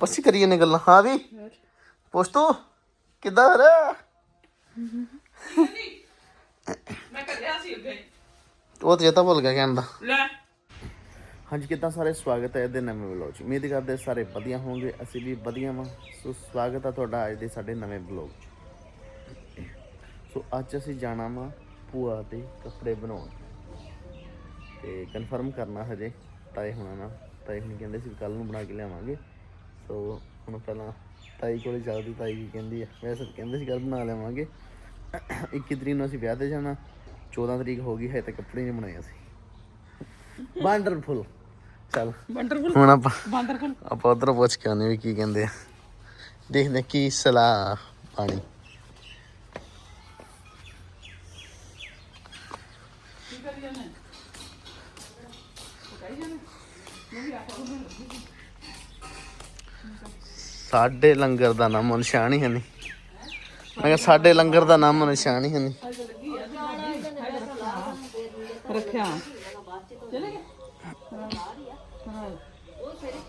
ਪੱਸੀ ਕਰੀ ਜਾਂਦੇ ਗੱਲਾਂ। ਹਾਂ ਵੀ। ਪੁੱਛ ਤੂੰ ਕਿੱਦਾਂ ਫਿਰ ਮੈਂ ਕੱਢਿਆ ਸੀ ਅੱਗੇ ਉਹ ਤੇ ਚੇਤਾ ਭੁੱਲ ਗਿਆ ਕਹਿਣ ਦਾ। ਲੈ। ਹਾਂਜੀ ਕਿੱਦਾਂ ਸਾਰੇ ਸਵਾਗਤ ਹੈ ਇਹਦੇ ਨਵੇਂ ਵਲੌਗ 'ਚ। ਉਮੀਦ ਕਰਦੇ ਸਾਰੇ ਵਧੀਆ ਹੋਵੋਗੇ ਅਸੀਂ ਵੀ ਵਧੀਆ ਵਾਂ। ਸੋ ਸਵਾਗਤ ਹੈ ਤੁਹਾਡਾ ਅੱਜ ਦੇ ਸਾਡੇ ਨਵੇਂ ਵਲੌਗ 'ਚ। ਸੋ ਅੱਜ ਅਸੀਂ ਜਾਣਾ ਵਾਂ ਭੂਆ ਦੇ ਕੱਪੜੇ ਬਣਾਉਣ। ਤੇ ਕਨਫਰਮ ਕਰਨਾ ਹਜੇ ਤਾਏ ਹੁਣਾਂ ਨਾਲ। ਤਾਏ ਹੁਣੀ ਕਹਿੰਦੇ ਸੀ ਕੱਲ ਨੂੰ ਬਣਾ ਕੇ ਲਿਆਵਾਂਗੇ। ਸੋ ਹੁਣ ਪਹਿਲਾਂ ਤਾਈ ਕੋਲੇ ਚੱਲਦੀ ਤਾਈ ਕੀ ਕਹਿੰਦੀ ਆ। ਵੈਸੇ ਤਾਂ ਕਹਿੰਦੇ ਸੀ ਕੱਲ ਬਣਾ ਲਿਆਵਾਂਗੇ। 21 ਤਰੀਕ ਨੂੰ ਅਸੀਂ ਵਿਆਹ ਤੇ ਜਾਣਾ। 14 ਤਰੀਕ ਹੋ ਗਈ ਹੈ ਤੇ ਕੱਪੜੇ ਨਹੀਂ ਬਣਾਏ ਅਸੀਂ। ਵੰਡਰਫੁਲ ਚੱਲ। ਵੰਡਰਫੁਲ ਹੁਣ ਆਪਾਂ ਵੰਡਰਫੁਲ ਆਪਾਂ ਉਧਰ ਪੁੱਛ ਕੇ ਆਉਂਦੇ ਵੀ ਕੀ ਕਹਿੰਦੇ ਆ। ਦੇਖਦੇ ਕੀ ਸਲਾਹ ਪਾਣੀ। ਸਾਡੇ ਲੰਗਰ ਦਾ ਨਾਮ ਨਿਸ਼ਾਨ ਹੀ ਨਹੀਂ ਮੈਂ ਕਿਹਾ ਸਾਡੇ ਲੰਗਰ ਦਾ ਨਾਮ ਨਿਸ਼ਾਨ ਹੀ ਨਹੀਂ ਰੱਖਿਆ। ਚਲੇ ਗਏ? ਹਾਂ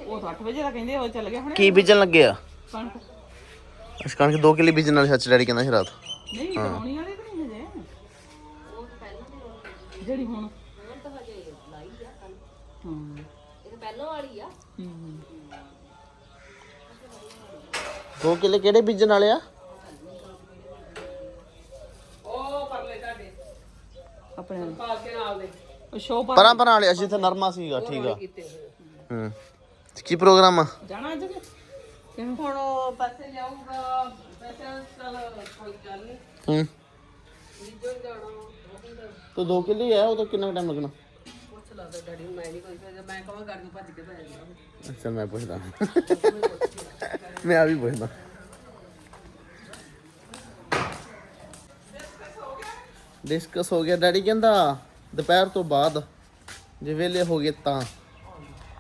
ਉਹ ਤਾਂ 8 ਵਜੇ ਦਾ ਕਹਿੰਦੇ ਉਹ ਚੱਲ ਗਿਆ ਹੁਣ। ਕੀ ਬੀਜਣ ਲੱਗੇ ਆ? ਕਣਕ। ਅਸ ਕਣਕ 2 ਕਿੱਲੇ ਬੀਜਣ ਨਾਲ ਸੱਚ ਡੈਡੀ ਕਹਿੰਦਾ ਸੀ ਰਾਤ। ਨਹੀਂ ਕਰਾਉਣੀ ਵਾਲੀ ਤਾਂ ਨਹੀਂ ਹਜੇ। ਜਿਹੜੀ ਹੁਣ। ਹੂੰ। ਇਹ ਪਹਿਲਾਂ ਵਾਲੀ ਆ। ਹੂੰ। 2 ਕਿੱਲੇ ਕਿਹੜੇ ਬੀਜਣ ਵਾਲੇ ਆ? ਉਹ ਪਰਲੇ ਤੁਹਾਡੇ ਆਪਣੇ ਪਾਲ ਕੇ ਨਾਲ ਦੇ। ਉਹ ਸ਼ੋਅ ਪਰ ਪਰਾਂ ਪਰਾਂ ਵਾਲੇ ਅਸੀਂ ਤੇ ਨਰਮਾ ਸੀਗਾ ਠੀਕ ਆ। ਹੂੰ। ਤੇ ਕੀ ਪ੍ਰੋਗਰਾਮ ਆ? ਜਾਣਾ ਅੱਜ ਕਿ? ਹੁਣ ਉਹ ਪਾਸੇ ਜਾਊਗਾ ਪੈਸੇ ਚਲ ਕੋਈ ਗੱਲ ਨਹੀਂ ਹੂੰ। ਜਿੱਦੋਂ ਜਾਣਾ ਤੋ 2 ਕਿੱਲੇ ਆ ਉਹ ਤਾਂ ਕਿੰਨਾ ਟਾਈਮ ਲੱਗਣਾ? ਡੈਡੀ ਨੂੰ ਮੈਂ ਨਹੀਂ ਕੋਈ ਫਿਰ ਮੈਂ ਕਹਾਂ ਗਾੜੀ ਨੂੰ ਭੱਜ ਕੇ ਪੈ ਜਾਣਾ ਅੱਛਾ ਮੈਂ ਪੁੱਛਦਾ। ਮੈਂ ਆ ਵੀ ਪੁੱਛਦਾ। ਡਿਸਕਸ ਹੋ ਗਿਆ ਡੈਡੀ ਕਹਿੰਦਾ ਦੁਪਹਿਰ ਤੋਂ ਬਾਅਦ ਜੇ ਵੇਲੇ ਹੋ ਗਏ ਤਾਂ।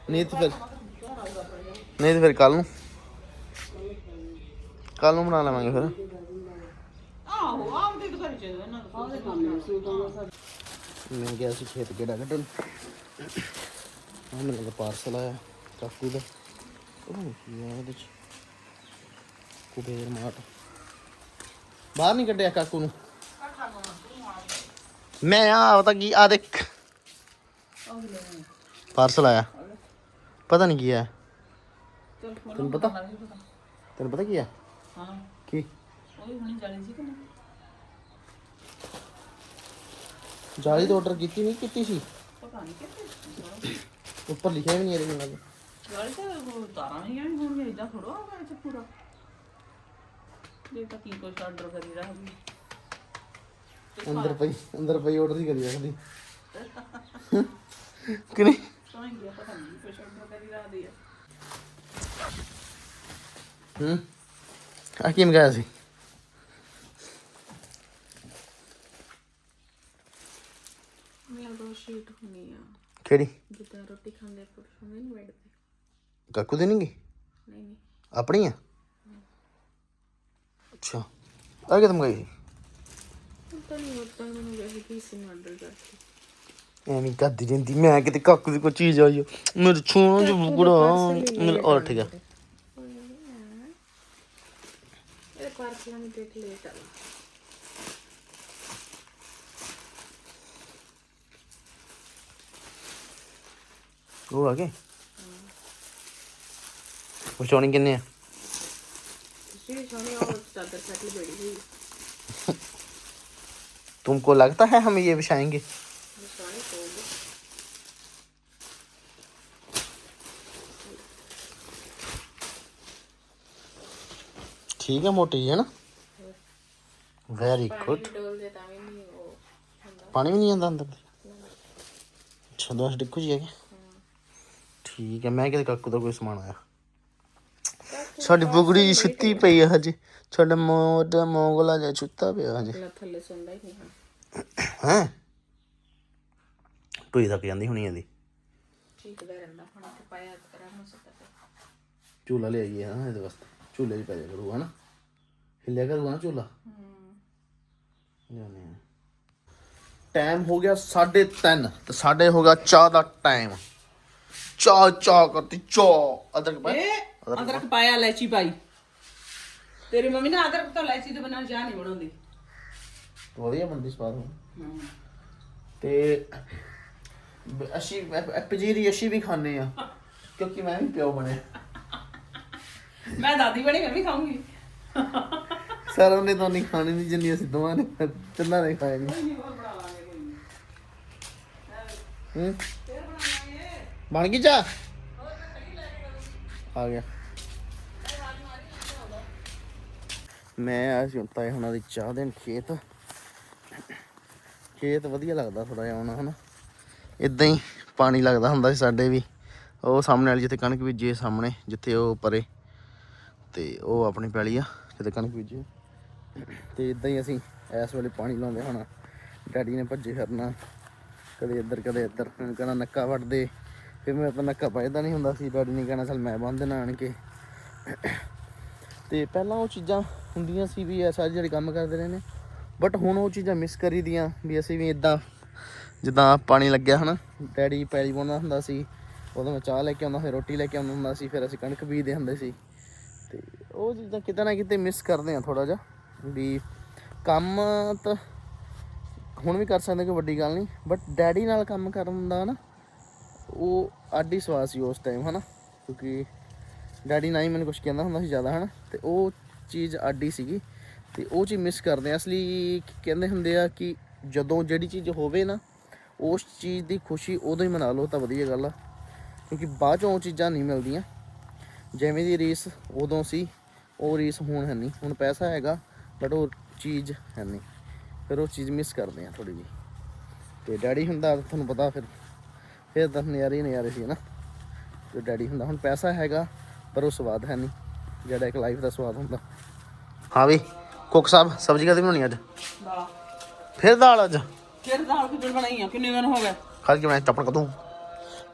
ਨਹੀਂ ਤੇ ਫਿਰ ਨਹੀਂ ਤੇ ਫਿਰ ਕੱਲ ਨੂੰ। ਕੱਲ ਨੂੰ ਬਣਾ ਲਵਾਂਗੇ ਫਿਰ। ਆਹੋ ਆਉਂਦੇ ਤਾਂ ਘਰ ਚ ਇਹਨਾਂ ਦਾ। ਆਉਂਦੇ ਕੰਮ ਮੈਂ ਗਿਆ ਸੀ ਖੇਤ ਕਿਹੜਾ ਕੱਢਣ। ਆਹ ਮੈਨੂੰ ਦਾ ਪਾਰਸਲ ਆਇਆ ਚਾਕੂ ਦਾ। ਉਹ ਕੀ ਆ ਇਹਦੇ ਚ। ਕੁਬੇਰ ਮਾਟ ਬਾਹਰ ਨਹੀਂ ਕੱਢਿਆ ਕਾਕੂ ਨੂੰ। ਮੈਂ ਆ ਪਤਾ ਕੀ ਆ ਦੇਖ। ਪਾਰਸਲ ਆਇਆ। ਪਤਾ ਨਹੀਂ ਕੀ ਆ ਤੈਨੂੰ ਪਤਾ? ਤੈਨੂੰ ਪਤਾ ਕੀ ਆ ਹਾਂ। ਕੀ? ਉਹ ਵੀ ਹੁਣੀ ਜਾਣੀ ਸੀ ਕਿ ਨਹੀਂ? ਜਾਲੀ ਤੋਂ ਆਰਡਰ ਕੀਤੀ ਨਹੀਂ ਕੀਤੀ ਸੀ? ਪਤਾ ਨਹੀਂ ਕਿੱਥੇ ਉੱਪਰ ਲਿਖਿਆ ਵੀ ਨਹੀਂ ਇਹਦੇ ਨਾਲ। ਗਾੜੀ ਤਾਂ ਉਹ ਤਾਰਾਂ ਨਹੀਂ ਆਈ ਹੋਣਗੀਆਂ ਇਦਾਂ ਥੋੜਾ ਹੋਗਾ ਇੱਥੇ ਪੂਰਾ। ਜੇ ਤਾਂ ਕੀ ਕੁਛ ਆਰਡਰ ਕਰੀ ਰਹੀ ਅੰਦਰ ਪਈ ਅੰਦਰ ਪਈ ਆਰਡਰ ਹੀ ਕਰੀ ਰੱਖਦੀ ਕਿ ਨਹੀਂ? ਤਾਂ ਹੀ ਗਿਆ ਪਤਾ ਨਹੀਂ ਕੁਛ ਆਰਡਰ ਕਰੀ ਰਹੀ ਹੈ ਹੂੰ? ਆ ਕੀ ਮੰਗਾਇਆ ਸੀ ਮੇਰਾ ਦੋ ਸ਼ੀਟ ਹੋਣੀ ਆ। ਕਿਹੜੀ? ਜਿੱਦਾਂ ਰੋਟੀ ਖਾਂਦੇ ਪਰ ਹੁੰਦੇ ਨਹੀਂ ਤੇ। ਕਾਕੂ ਦੇ ਨਹੀਂਗੀ ਨਹੀਂ ਨਹੀਂ। ਆਪਣੀ ਆ? ਅੱਛਾ। ਆ ਕਿਤੇ ਮੰਗਾਈ ਸੀ? ਪਤਾ ਨਹੀਂ ਹੁੰਦਾ ਮੈਨੂੰ ਵੈਸੇ ਕੀ ਸੀ ਆਰਡਰ ਕਰਕੇ। ਐਵੇਂ ਕਰਦੀ ਰਹਿੰਦੀ। ਮੈਂ ਕਿਤੇ ਕਾਕੂ ਦੀ ਕੋਈ ਚੀਜ਼ ਆਈ ਆ। ਮੇਰੇ ਛੋਣਾ ਜਿਹਾ ਬੁਗੜਾ ਮੇਰੇ ਔਰ ਠੀਕ ਆ ਇਹ ਪਾਰਸਲਾਂ ਨੂੰ ਦੇਖ ਲੇਟ ਆ 노랗게? 응. कुछ और नहीं करने तुमको लगता है हम ये बिछाएँगे? ठीक है मोटी है ना? वेरी गुड पानी भी नहीं आता अंदर अच्छा दस डिक्कू जी है क्या ਠੀਕ ਹੈ ਮੈਂ ਕਿਤੇ ਕਾਕੂ ਦਾ ਕੋਈ ਸਮਾਨ ਆਇਆ। ਸਾਡੀ ਬੁਗੜੀ ਜੀ ਸੁੱਤੀ ਪਈ ਹੈ ਹਜੇ। ਸਾਡਾ ਮੋਟਾ ਮੋਗਲਾ ਜਿਹਾ ਸੁੱਤਾ ਪਿਆ ਹਜੇ। ਨਾ ਥੱਲੇ ਸੁਣਦਾ ਹੀ ਨਹੀਂ ਹਾਂ? ਹੈ ਟੋਈ ਤੱਕ ਜਾਂਦੀ ਹੋਣੀ ਇਹਦੀ। ਠੀਕ ਦਾ ਰਹਿੰਦਾ ਹੁਣ ਤੇ ਪਾਇਆ ਕਰਾਂ ਹੋ ਝੂਲਾ ਇਹਦੇ ਵਾਸਤੇ। ਝੂਲੇ 'ਚ ਪੈ ਜਾ ਕਰੂਗਾ ਨਾ ਹਿੱਲਿਆ ਕਰੂਗਾ ਨਾ ਝੂਲਾ? ਜਾਨੇ ਟਾਈਮ ਹੋ ਗਿਆ 3:30 ਤੇ ਸਾਡੇ ਹੋ ਗਿਆ ਚਾਹ ਦਾ ਟਾਈਮ ਚਾਹ ਕਰਤੀ ਚਾਹ। ਅਦਰਕ ਪਾ ਇਹ ਅਦਰਕ ਪਾਇਆ? ਇਲਾਇਚੀ ਪਾਈ। ਤੇਰੀ ਮੰਮੀ ਨੇ ਅਦਰਕ ਤੋਂ ਇਲਾਇਚੀ ਦੇ ਬਿਨਾਂ ਚਾਹ ਨਹੀਂ ਬਣਾਉਂਦੀ। ਵਧੀਆ ਬਣਦੀ ਸਵਾਦ ਹਮ। ਤੇ ਬ- ਅਸੀਂ ਅ- ਪਜੀਰੀ ਅਸੀਂ ਵੀ ਖਾਂਦੇ ਆ ਕਿਉਂਕਿ ਮੈਂ ਵੀ ਪਿਓ ਬਣਿਆ। ਮੈਂ ਦਾਦੀ ਬਣੀ ਮੈਂ ਵੀ ਖਾਊਂਗੀ। ਸਰ ਉਹਨੇ ਤਾਂ ਨਹੀਂ ਖਾਣੀ ਨਹੀਂ ਜਿੰਨੀ ਅਸੀਂ ਦੋਵਾਂ ਨੇ ਤਿੰਨਾਂ ਨੇ ਖਾਣੀ। ਹੂੰ? ਬਣ ਗਈ ਚਾ ਆ ਗਿਆ। ਮੈਂ ਆ ਸੀ ਤਾਏ ਹੁਣਾਂ ਦੀ ਚਾਹ ਦੇਣ ਖੇਤ। ਖੇਤ ਵਧੀਆ ਲੱਗਦਾ ਥੋੜਾ ਜਿਹਾ ਆਉਣਾ ਹਨਾ। ਇਦਾਂ ਹੀ ਪਾਣੀ ਲੱਗਦਾ ਹੁੰਦਾ ਸੀ ਸਾਡੇ ਵੀ। ਉਹ ਸਾਹਮਣੇ ਵਾਲੀ ਜਿੱਥੇ ਕਣਕ ਬੀਜੀ ਸਾਹਮਣੇ, ਜਿੱਥੇ ਉਹ ਪਰੇ। ਤੇ ਉਹ ਆਪਣੀ ਪੈਲੀ ਆ, ਜਿੱਥੇ ਕਣਕ ਬੀਜੀ ਤੇ ਇਦਾਂ ਹੀ ਅਸੀਂ ਇਸ ਵੇਲੇ ਪਾਣੀ ਲਾਉਂਦੇ ਹੋਣਾ। ਡੈਡੀ ਨੇ ਭੱਜੇ ਫਿਰਨਾ। ਕਦੇ ਇੱਧਰ ਕਦੇ ਇੱਧਰ। ਮੈਨੂੰ ਨੱਕਾ ਵੱਢਦੇ ਫਿਰ ਮੈਂ ਤਾਂ ਨੱਕਾ ਵੱਜਦਾ ਨਹੀਂ ਹੁੰਦਾ ਸੀ, ਡੈਡੀ ਨੇ ਕਹਿਣਾ, ਚੱਲ ਮੈਂ ਬੰਨ ਦੇਣਾ ਆਣ ਕੇ ਤੇ ਪਹਿਲਾਂ ਉਹ ਚੀਜ਼ਾਂ ਹੁੰਦੀਆਂ ਸੀ ਵੀ ਇਹ ਸਾਰੇ ਜਿਹੜੇ ਕੰਮ ਕਰਦੇ ਰਹੇ ਨੇ ਬਟ ਹੁਣ ਉਹ ਚੀਜ਼ਾਂ ਮਿਸ ਕਰੀ ਦੀਆਂ ਵੀ ਅਸੀਂ ਵੀ ਇਦਾਂ ਜਿੱਦਾਂ ਪਾਣੀ ਲੱਗਿਆ ਹਨਾ, ਡੈਡੀ ਪੈਲੀ ਪਾਉਂਦਾ ਹੁੰਦਾ ਸੀ, ਉਦੋਂ ਮੈਂ ਚਾਹ ਲੈ ਕੇ ਆਉਂਦਾ ਫਿਰ ਰੋਟੀ ਲੈ ਕੇ ਆਉਂਦਾ ਹੁੰਦਾ ਸੀ, ਫਿਰ ਅਸੀਂ ਕਣਕ ਬੀਜਦੇ ਹੁੰਦੇ ਸੀ। ਤੇ ਉਹ ਚੀਜ਼ਾਂ ਕਿਤੇ ਨਾ ਕਿਤੇ ਮਿਸ ਕਰਦੇ ਆ ਥੋੜਾ ਜਿਹਾ, ਵੀ ਕੰਮ ਤਾਂ ਹੁਣ ਵੀ ਕਰ ਸਕਦੇ ਕੋਈ ਵੱਡੀ ਗੱਲ ਨਹੀਂ ਬਟ ਡੈਡੀ ਨਾਲ ਕੰਮ ਕਰਨ ਦਾ ਨਾ ਉਹ ਆਡੀ ਸਵਾਦ ਸੀ ਉਸ ਟਾਈਮ ਹਨਾ? ਕਿਉਂਕਿ ਡੈਡੀ ਨਾ ਹੀ ਮੈਨੂੰ ਕੁਝ ਕਹਿੰਦਾ ਹੁੰਦਾ ਸੀ ਜ਼ਿਆਦਾ, ਹਨਾ? ਤੇ ਉਹ ਚੀਜ਼ ਆਡੀ ਸੀਗੀ। ਤੇ ਉਹ ਚੀਜ਼ ਮਿਸ ਕਰਦੇ ਆ। ਅਸਲੀ ਕਹਿੰਦੇ ਹੁੰਦੇ ਆ ਕਿ ਜਦੋਂ ਜਿਹੜੀ ਚੀਜ਼ ਹੋਵੇ ਨਾ, ਉਸ ਚੀਜ਼ ਦੀ ਖੁਸ਼ੀ ਉਦੋਂ ਹੀ ਮਨਾ ਲਓ, ਤਾਂ ਵਧੀਆ ਗੱਲ ਆ। ਕਿਉਂਕਿ ਬਾਅਦ ਚੋਂ ਉਹ ਚੀਜ਼ਾਂ ਨਹੀਂ ਮਿਲਦੀਆਂ। ਜਿਵੇਂ ਦੀ ਰੀਸ ਉਦੋਂ ਸੀ, ਉਹ ਰੀਸ ਹੁਣ ਹੈ ਨਹੀਂ। ਹੁਣ ਪੈਸਾ ਹੈਗਾ ਬਟ ਉਹ ਚੀਜ਼ ਹੈ ਨਹੀਂ। ਫਿਰ ਉਹ ਚੀਜ਼ ਮਿਸ ਕਰਦੇ ਆ ਥੋੜੀ ਜੀ ਤੇ ਡੈਡੀ ਹੁੰਦਾ, ਤੁਹਾਨੂੰ ਪਤਾ ਫਿਰ। ਫਿਰ ਤਾਂ ਨਜ਼ਾਰੇ ਹੀ ਨਜ਼ਾਰੇ ਸੀ ਨਾ। ਤੇ ਡੈਡੀ ਹੁੰਦਾ ਹੁਣ ਪੈਸਾ ਹੈਗਾ ਪਰ ਉਹ ਸਵਾਦ ਹੈ ਨਹੀਂ। ਜਿਹੜਾ ਇੱਕ ਲਾਈਫ ਦਾ ਸਵਾਦ ਹੁੰਦਾ। ਹਾਂ ਵੀ ਕੁੱਕ ਸਾਹਿਬ ਸਬਜ਼ੀ ਕਦੀ ਬਣਾਉਣੀ ਅੱਜ? ਦਾਲ। ਫਿਰ ਦਾਲ ਅੱਜ? ਫਿਰ ਦਾਲ ਕਿੱਦਣ ਬਣਾਈ ਆ? ਕਿੰਨੇ ਦਿਨ ਹੋ ਗਏ? ਖਾਲ ਕੇ ਮੈਂ ਟੱਪਣ ਕਦੂੰ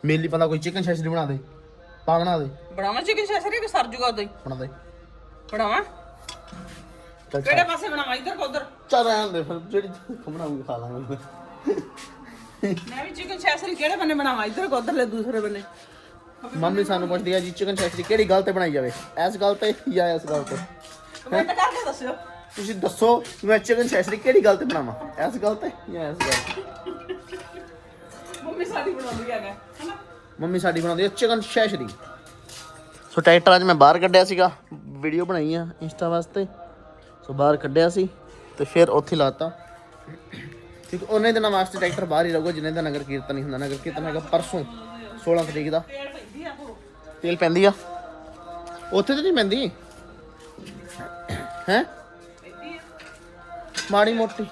ਮੇਰੇ ਲਈ ਬੰਦਾ ਕੋਈ ਚਿਕਨ ਸ਼ੈਸ਼ਰੀ ਬਣਾ ਦੇ ਪਾ ਬਣਾ ਦੇ। ਬਣਾਵਾਂ ਚਿਕਨ ਸ਼ੈਸ਼ਰੀ ਕਿ ਸਰ ਜੂਗਾ ਉਦੋਂ ਹੀ? ਬਣਾ ਦੇ। ਬਣਾਵਾਂ? ਕਿਹੜੇ ਪਾਸੇ ਬਣਾਵਾਂ? ਇੱਧਰ ਕਿ ਉੱਧਰ। ਚੱਲ ਰਹਿਣ ਦੇ ਫਿਰ ਜਿਹੜੀ ਬਣਾਉਂਗੀ ਖਾ ਲਾਂਗੇ ਮੈਂ ਵੀ ਚਿਕਨ ਸ਼ੈਸ਼ਰੀ ਕਿਹੜੇ ਬੰਨੇ ਬਣਾਵਾਂ? ਇੱਧਰ ਕਿ ਉੱਧਰਲੇ ਦੂਸਰੇ ਬੰਨੇ। ਮੰਮੀ ਸਾਨੂੰ ਪੁੱਛਦੀ ਆ ਜੀ ਚਿਕਨ ਸ਼ੈਸ਼ਰੀ ਕਿਹੜੀ ਗੱਲ ਤੇ ਬਣਾਈ ਜਾਵੇ? ਇਸ ਗੱਲ ਤੇ ਜਾਂ ਇਸ ਗੱਲ ਤੇ? ਕਮੈਂਟ ਕਰਕੇ ਦੱਸਿਓ। ਤੁਸੀਂ ਦੱਸੋ ਮੈਂ ਚਿਕਨ ਸ਼ੈਸ਼ਰੀ ਕਿਹੜੀ ਗੱਲ ਤੇ ਬਣਾਵਾਂ? ਇਸ ਗੱਲ ਤੇ ਜਾਂ ਇਸ ਗੱਲ ਤੇ? ਮੰਮੀ ਸਾਡੀ ਬਣਾਉਂਦੀ ਹੈਗਾ ਹਨਾ? ਮੰਮੀ ਸਾਡੀ ਬਣਾਉਂਦੀ ਹੈ ਚਿਕਨ ਸ਼ੈਸ਼ਰੀ ਸੋ ਟਰੈਕਟਰ ਅੱਜ ਮੈਂ ਬਾਹਰ ਕੱਢਿਆ ਸੀਗਾ ਵੀਡੀਓ ਬਣਾਈ ਆ ਇੰਸਟਾ ਵਾਸਤੇ। ਸੋ ਬਾਹਰ ਕੱਢਿਆ ਸੀ ਤੇ ਫਿਰ ਉੱਥੇ ਲਾਤਾ। ਕਿਉਂਕਿ ਉਹਨੇ ਦਿਨਾਂ ਵਾਸਤੇ ਟਰੈਕਟਰ ਬਾਹਰ ਹੀ ਰਹੂਗਾ ਜਿੰਨੇ ਦਾ ਨਗਰ ਕੀਰਤਨ ਨਹੀਂ ਹੁੰਦਾ। ਨਗਰ ਕੀਰਤਨ ਹੈਗਾ ਪਰਸੋਂ 16 ਤਰੀਕ ਦਾ। ਤੇਲ ਪੈਂਦੀ ਆ? ਉੱਥੇ ਤਾਂ ਨਹੀਂ ਪੈਂਦੀ? ਹੈ? ਮਾੜੀ ਮੋਟੀ।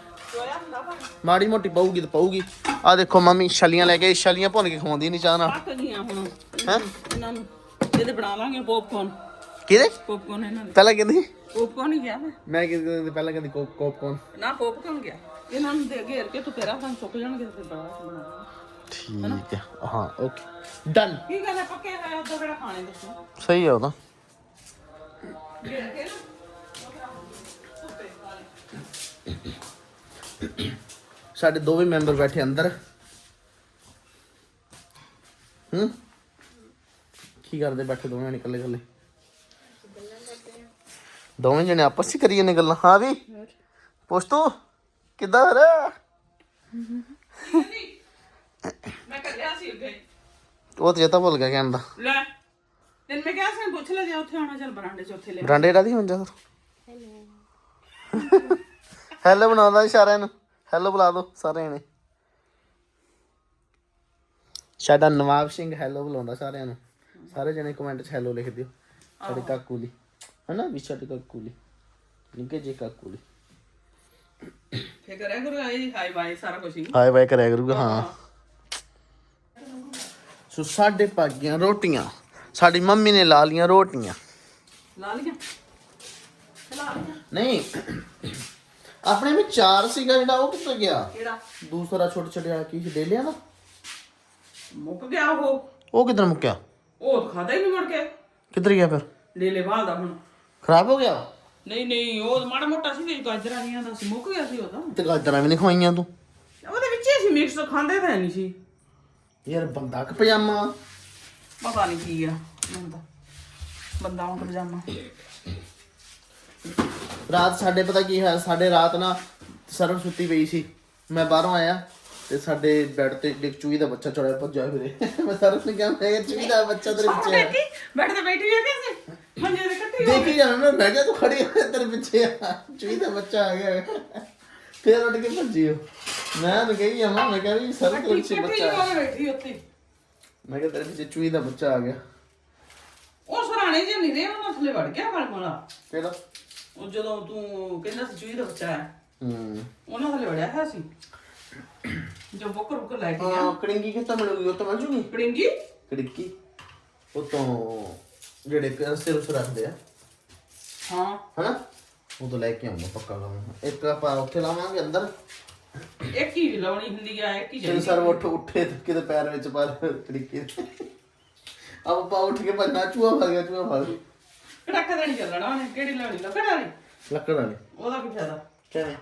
ਮਾੜੀ ਮੋਟੀ ਪਊਗੀ ਤਾਂ ਪਊਗੀ। ਆ ਦੇਖੋ ਮੰਮੀ ਛਲੀਆਂ ਲੈ ਕੇ ਛਲੀਆਂ ਭੁੰਨ ਕੇ ਖਵਾਉਂਦੀ ਨਹੀਂ ਚਾਹ ਨਾਲ। ਪੱਕ ਗਈਆਂ ਹੁਣ। ਹੈਂ? ਇਹਨਾਂ ਨੂੰ। ਇਹਦੇ ਬਣਾ ਲਾਂਗੇ ਪੌਪਕੌਰਨ ਕਿਹਦੇ? ਪੌਪਕੌਰਨ ਇਹਨਾਂ ਦੇ। ਪਹਿਲਾਂ ਕਹਿੰਦੀ? ਪੌਪਕੌਰਨ ਹੀ ਗਿਆ ਮੈਂ ਮੈਂ ਕਿਤੇ ਪਹਿਲਾਂ ਕਹਿੰਦੀ ਕੋਪ ਕੋਪਕੌਰਨ। ਨਾ ਪੌਪਕੌਰਨ ਗਿਆ। ਇਹਨਾਂ ਨੂੰ ਦੇ ਘੇਰ ਕੇ ਤੂੰ ਤੇਰਾ ਖਾਂ ਸੁੱਕ ਜਾਣਗੇ ਤੇ ਫਿਰ ਬਾਅਦ ਚ ਬਣਾ ਲਾਂਗੇ ਠੀਕ ਹੈ। ਹਾਂ ਓਕੇ। ਡਨ ਕੀ ਗੱਲ ਹੈ ਪੱਕੇ ਹੋਏ ਉਦੋਂ ਕਿਹੜਾ ਖਾਣੇ ਦੱਸੋ? ਸਹੀ ਹੈ ਉਹਦਾ ਘੇਰ ਕੇ ਨਾ। ਸਾਡੇ ਦੋਵੇਂ ਮੈਂਬਰ ਬੈਠੇ ਅੰਦਰ। ਹੂੰ? ਕੀ ਕਰਦੇ ਬੈਠੇ ਦੋਵੇਂ ਜਣੇ ਇਕੱਲੇ ਇਕੱਲੇ? ਦੋਵੇਂ ਜਣੇ ਆਪਸ ਵਿੱਚ ਕਰੀ ਜਾਂਦੇ ਗੱਲਾਂ। ਹਾਂ ਵੀ। ਪੁੱਛ ਤੂੰ। ਕਿੱਦਾਂ ਰ ਮੈਂ ਕੱਲਿਆ ਸੀ ਅੱਗੇ ਉਹ ਤੇ ਚੇਤਾ ਭੁੱਲ ਗਿਆ ਕਹਿਣ ਦਾ। ਲੈ ਤੈਨੂੰ ਮੈਂ ਕਿਹਾ ਸੀ ਪੁੱਛ ਲੈ ਜੇ ਉੱਥੇ ਆਉਣਾ ਚੱਲ ਬਰਾਂਡੇ 'ਚ ਉੱਥੇ ਲੈ ਬਰਾਂਡੇ ਰਾਦੀ ਹੁਣ ਜਾ ਹੈਲੋ ਬਣਾਉਂਦਾ ਜੀ ਸਾਰਿਆਂ ਨੂੰ। ਹੈਲੋ ਬੁਲਾ ਦਿਓ ਸਾਰੇ ਜਣੇ ਸਾਡਾ ਨਵਾਬ ਸਿੰਘ ਹੈਲੋ ਬੁਲਾਉਂਦਾ ਸਾਰਿਆਂ ਨੂੰ। ਸਾਰੇ ਜਣੇ ਕਮੈਂਟ 'ਚ ਹੈਲੋ ਲਿਖ ਦਿਓ। ਸਾਡੇ ਕਾਕੂ ਲਈ ਹਨਾ ਵੀ ਸਾਡੇ ਕਾਕੂ ਲਈ ਨਿੱਕੇ ਜੇ ਕਾਕੂ ਲਈ ਫੇਰ ਕਰਿਆ ਕਰੋ ਆਈ ਹਾਈ ਬਾਈ ਸਾਰਾ ਕੁਝ ਹੀ। ਹਾਏ ਬਾਏ ਕਰਿਆ ਕਰੂਗਾ ਹਾਂ। ਸੋ ਸਾਡੇ ਪਾਗੀਆਂ ਰੋਟੀਆਂ। ਸਾਡੀ ਮੰਮੀ ਨੇ ਲਾ ਲੀਆਂ ਰੋਟੀਆਂ। ਲਾ ਲਿਆ? ਚਲਾ ਲਿਆ। ਨਹੀਂ। ਆਪਣੇ ਵਿੱਚ ਚਾਰ ਸੀਗਾ ਜਿਹੜਾ ਉਹ ਕਿੱਥੇ ਗਿਆ? ਕਿਹੜਾ? ਦੂਸਰਾ ਛੋਟੇ ਛੋਟੇ ਆ ਕੀ ਦੇ ਲਿਆ ਨਾ? ਮੁੱਕ ਗਿਆ ਉਹ। ਉਹ ਕਿੱਧਰ ਮੁੱਕਿਆ? ਉਹ ਖਾਦਾ ਹੀ ਨਹੀਂ ਮੁੜ ਕੇ। ਕਿੱਧਰ ਗਿਆ ਫਿਰ? ਲੈ ਲੈ ਬਾਲ ਦਾ ਹੁਣ। ਖਰਾਬ ਹੋ ਗਿਆ? ਨਹੀਂ ਨਹੀਂ ਉਹ ਮਾੜਾ ਮੋਟਾ ਸੀ ਤੇ ਗਾਜਰਾਂ ਦੀਆਂ ਦਾ ਸੀ ਮੁੱਕ ਗਿਆ ਸੀ ਉਹ ਤਾਂ ਤੇ ਗਾਜਰਾਂ ਵੀ ਨਹੀਂ ਖਵਾਈਆਂ ਤੂੰ? ਉਹਦੇ ਵਿੱਚ ਹੀ ਸੀ ਮਿਕਸ ਖਾਂਦੇ ਤਾਂ ਨਹੀਂ ਸੀ। ਯਾਰ ਬੰਦਾ ਕ ਪਜਾਮਾ? ਪਤਾ ਨਹੀਂ ਕੀ ਆ ਤਾਂ ਬੰਦਾ ਹੁਣ ਪਜਾਮਾ। ਰਾਤ ਸਾਡੇ ਪਤਾ ਕੀ ਹੋਇਆ ਸਾਡੇ ਰਾਤ ਨਾ ਸਰਵ ਸੁੱਤੀ ਪਈ ਸੀ। ਮੈਂ ਬਾਹਰੋਂ ਆਇਆ ਤੇ ਸਾਡੇ ਬੈੱਡ ਤੇ ਇੱਕ ਚੂਹੀ ਦਾ ਬੱਚਾ ਚੜਿਆ ਭੱਜਿਆ ਫਿਰੇ ਮੈਂ ਸਰਵ ਨੂੰ ਕਿਹਾ ਮੈਂ ਕਿਹਾ ਚੂਹੀ ਦਾ ਬੱਚਾ ਤੇਰੇ ਪਿੱਛੇ ਆ। ਦੇਖੀ ਬੈਠ ਤੇ ਬੈਠੀ ਹੈ कैसे ਮੰਜੇ ਦੇ ਕੱਟੀ ਦੇਖੀ ਜਾਣਾ ਮੈਂ ਮੈਂ ਕਿਹਾ ਤੂੰ ਖੜੀ ਹੋ ਤੇਰੇ ਪਿੱਛੇ ਆ। ਚੂਹੀ ਦਾ ਬੱਚਾ ਆ ਗਿਆ। ਫੇਰ ਉੱਠ ਕੇ ਭੱਜੀ ਉਹ ਮੈਂ ਤਾਂ ਕਹੀ ਜਾਵਾਂ ਮੈਂ ਕਿਹਾ ਵੀ ਸਰਵ ਤੇਰੇ ਪਿੱਛੇ ਬੱਚਾ ਆ। ਹੋ ਬੈਠੀ ਉੱਤੇ ਮੈਂ ਕਿਹਾ ਤੇਰੇ ਪਿੱਛੇ ਚੂਹੀ ਦਾ ਬੱਚਾ ਆ ਗਿਆ। ਉਹ ਸਰਾਣੇ ਜੇ ਨਹੀਂ ਰਹੇ ਉਹਨਾਂ ਥੱਲੇ ਵੜ ਗਿਆ ਫਲ ਮੋਲਾ ਕਿਹੜਾ? ਉਹ ਜਦੋਂ ਤੂੰ ਕਹਿੰਦਾ ਸੀ ਚੂਹੀ ਦਾ ਬੱਚਾ ਹੈ ਹੂੰ। ਉਹਨਾਂ ਥੱਲੇ ਵੜਿਆ ਹੈ ਸੀ। ਜੋ ਬੁੱਕ ਰੁਕ ਲੈ ਕੇ ਗਿਆ। ਹਾਂ ਕੜਿੰਗੀ ਕਿੱਥੋਂ ਮਿਲੂਗੀ ਉਹ ਤਾਂ ਮਿਲ ਜੂਗੀ? ਪੜਿੰਗੀ ਕੜਿੱਕੀ। ਉਹ ਤੋਂ ਜਿਹੜੇ ਸਿਰ ਉਸ ਰੱਖਦੇ ਆ। ਹਾਂ। ਹਨਾ? ਉਹ ਤੋਂ ਲੈ ਕੇ ਆਉਂਗਾ ਪੱਕਾ ਕੰਮ ਇੱਕ ਆਪਾਂ ਉੱਥੇ ਲਾਵਾਂਗੇ ਅੰਦਰ। ਇੱਕ ਹੀ ਲਾਉਣੀ ਹੁੰਦੀ ਆ ਇੱਕ ਹੀ ਤਿੰਨ ਸਰ ਉੱਠ ਉੱਠੇ ਤੇ ਕਿਤੇ ਪੈਰ ਵਿੱਚ ਪਾ ਕੜਿੱਕੀ ਆਪ ਪਾ ਉੱਠ ਕੇ ਭੱਜਣਾ ਚੂਹਾ ਫੜ ਗਿਆ ਚੂਹਾ ਫੜ ਗਿਆ। ਕੜਾਕਾ ਤਾਂ ਨਹੀਂ ਚੱਲਣਾ ਉਹਨੇ? ਕਿਹੜੀ ਲਾਉਣੀ? ਲੱਕੜ ਵਾਲੀ? ਲੱਕੜ ਵਾਲੀ। ਉਹਦਾ ਕੀ ਫਾਇਦਾ? ਕਿਵੇਂ?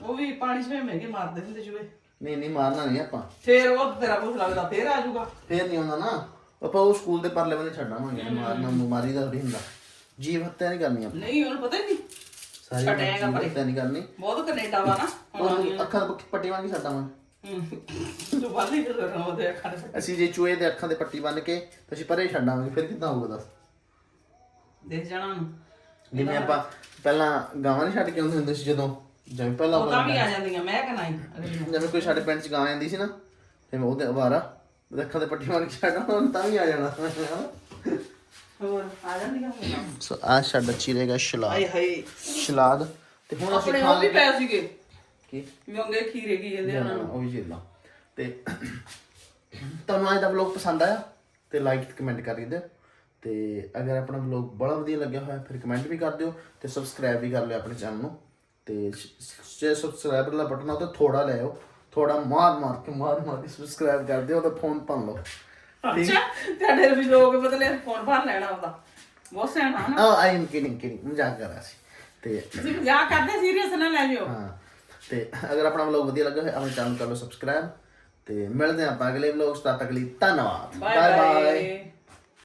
ਉਹ ਵੀ ਪਾਣੀ ਸਵੇ ਮਹਿੰਗੇ ਮਾਰਦੇ ਹੁੰਦੇ ਚੂਹੇ। ਨਹੀਂ ਨਹੀਂ ਮਾਰਨਾ ਨਹੀਂ ਆਪਾਂ। ਫੇਰ ਉਹ ਤੇਰਾ ਕੁਝ ਲੱਗਦਾ ਫੇਰ ਆ ਜਾਊਗਾ। ਫੇਰ ਨਹੀਂ ਆਉਂਦਾ ਨਾ। ਆਪਾਂ ਉਹ ਸਕੂਲ ਦੇ ਪਰਲੇ ਬੰਨੇ ਛੱਡਾਂਗੇ ਮਾਰਨਾ ਬਿਮਾਰੀ ਦਾ ਥੋੜੀ ਹੁੰਦਾ। ਜੀਵ ਹੱਤਿਆ ਨਹੀਂ ਕਰਨੀ ਆਪਾਂ। ਨਹੀਂ ਉਹਨੂੰ ਪਤਾ ਹੀ ਨਹੀਂ। ਸਾਰੀ ਛੱਡਿਆਗਾ ਜੀਵ ਪਰੇ। ਹੱਤਿਆ ਨਹੀਂ ਕਰਨੀ। ਬਹੁਤ ਕੈਨੇਡਾ ਵਾ ਨਾ ਉਹ ਅੱਖਾਂ ਦੇ ਪੱਟੀ- ਪੱਟੀ ਵਾਂਗੀ ਛੱਡਾਂਗੇ ਹੂੰ ਤੂੰ ਬਾਲੀ ਤੇ ਰਹਿਣਾ ਉਹਦੇ ਅੱਖਾਂ ਦੇ ਅਸੀਂ ਜੇ ਚੂਹੇ ਦੇ ਅੱਖਾਂ ਦੇ ਪੱਟੀ ਬੰਨ ਕੇ ਅਸੀਂ ਪਰੇ ਛੱਡਾਂਗੇ ਫਿਰ ਕਿੱਦਾਂ ਹੋਊਗਾ ਦੱਸ? ਦੇਖ ਜਾਣਾ ਉਹਨੂੰ। ਜਿਵੇਂ ਆਪਾਂ ਪਹਿਲਾਂ ਗਾਵਾਂ ਨਹੀਂ ਛੱਡ ਕੇ ਆਉਂਦੇ ਹੁੰਦੇ ਸੀ ਜਦੋਂ ਜਿਵੇਂ ਪਹਿਲਾਂ ਉਹ ਤਾਂ ਵੀ ਆ ਜਾਂਦੀਆਂ ਮੈਂ ਕਿ ਨੂੰ। ਜਿਵੇਂ ਕੋਈ ਸਾਡੇ ਪਿੰਡ ਚ ਗਾਂ ਆਂਦੀ ਸੀ ਨਾ ਤੇ ਮੈਂ ਉਹਦੇ ਅਵਾਰਾ। ਅੱਖਾਂ ਦੇ ਪੱਟੀ ਬੰਨ ਕੇ ਛੱਡਾਂ ਉਹਨੂੰ ਤਾਂ ਵੀ ਆ ਜਾਣਾ। ਹੋਰ ਆ ਜਾਂਦੀਆਂ। ਸੋ ਆ ਸਾਡਾ ਚੀਰੇਗਾ ਸਲਾਦ। ਹਾਏ ਹਾਏ। ਸਲਾਦ। ਤੇ ਹੁਣ ਅਸੀਂ ਆਪਣੇ ਖਾਣ ਉਹ ਵੀ ਲੱਗੇ ਪਏ ਸੀਗੇ। ਕੀ? ਖੀਰੇ ਕੀ ਕਹਿੰਦੇ ਉਹਨਾਂ ਨੂੰ। ਉਹ ਵੀ ਚੀਰਨਾ ਤੇ ਤੁਹਾਨੂੰ ਅੱਜ ਦਾ ਵਲੌਗ ਪਸੰਦ ਆਇਆ? ਤੇ ਲਾਈਕ ਤੇ ਕਮੈਂਟ ਕਰ ਦਿਓ। ਤੇ ਅਗਰ ਆਪਣਾ ਵਲੌਗ ਬੜਾ ਵਧੀਆ ਲੱਗਿਆ ਹੋਇਆ ਫਿਰ ਕਮੈਂਟ ਵੀ ਕਰ ਦਿਓ ਤੇ ਸਬਸਕ੍ਰਾਈਬ ਵੀ ਕਰ ਲਿਓ ਆਪਣੇ ਚੈਨਲ ਨੂੰ। ਤੇ ਜੇ ਸਬਸਕ੍ਰਾਈਬਰ ਦਾ ਬਟਨ ਆ ਤੇ ਥੋੜਾ ਲੈ ਆਓ। ਥੋੜਾ ਮਾਰ ਮਾਰ ਕੇ ਮਾਰ ਮਾਰ ਕੇ ਸਬਸਕ੍ਰਾਈਬ ਕਰ ਦਿਓ ਤੇ ਫੋਨ ਭੰਨ ਲਓ। ਅੱਛਾ ਤੁਹਾਡੇ ਵੀ ਲੋਕ ਬਦਲੇ ਫੋਨ ਭਰ ਲੈਣਾ ਉਹਦਾ। ਬਹੁਤ ਸਿਆਣਾ ਨਾ। ਆ ਆਈ ਐਮ ਕਿਡਿੰਗ ਕਿਡਿੰਗ ਮਜ਼ਾਕ ਕਰ ਰਿਹਾ ਸੀ। ਤੇ ਤੁਸੀਂ ਮਜ਼ਾਕ ਕਰਦੇ ਸੀਰੀਅਸ ਨਾ ਲੈ ਜਿਓ। ਹਾਂ ਤੇ ਅਗਰ ਆਪਣਾ ਵਲੌਗ ਵਧੀਆ ਲੱਗਾ ਹੋਇਆ ਆਪਣੇ ਚੈਨਲ ਕਰ ਲਓ ਸਬਸਕ੍ਰਾਈਬ ਤੇ ਮਿਲਦੇ ਆਪਾਂ ਅਗਲੇ ਵਲੌਗ ਤੱਕ ਲਈ ਧੰਨਵਾਦ। Bye bye